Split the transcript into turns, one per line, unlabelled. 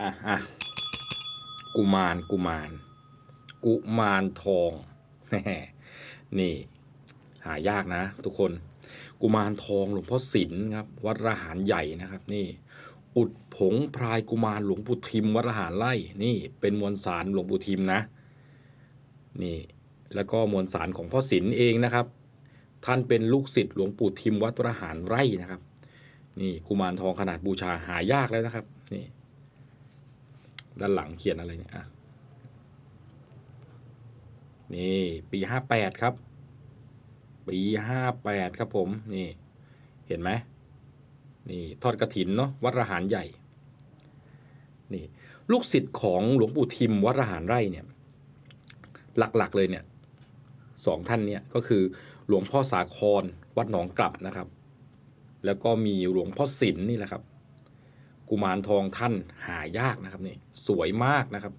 อะอะกุมารกุมาร กุมารทอง นี่ หายากนะ ทุกคน กุมารทองหลวงพ่อศิลป์ครับ วัดระหารใหญ่นะครับ นี่ อุดผงพรายกุมารหลวงปู่ทิม วัดระหารไร่นี่ เป็นมวลสารหลวงปู่ทิมนะ นี่ แล้วก็มวลสารของพ่อศิลป์เองนะครับ ท่านเป็นลูกศิษย์หลวงปู่ทิม วัดระหารไร่นะครับ นี่กุมารทองขนาดบูชาหายากแล้วนะครับ นี่ ด้านหลังเขียนอะไรเนี่ยอะนี่ปีห้าแปดครับ ปีห้าแปดครับผม นี่ เห็นไหมนี่ทอดกระถินเนาะวัดระหารใหญ่ นี่ลูกศิษย์ของหลวงปู่ทิมวัดระหารไร่เนี่ยหลักๆเลยเนี่ยสองท่านเนี่ยก็คือหลวงพ่อสาครวัดหนองกลับนะครับ แล้วก็มีหลวงพ่อศิลป์นี่แหละครับ กุมารทองท่านหายากนะครับนี่สวยมากนะครับ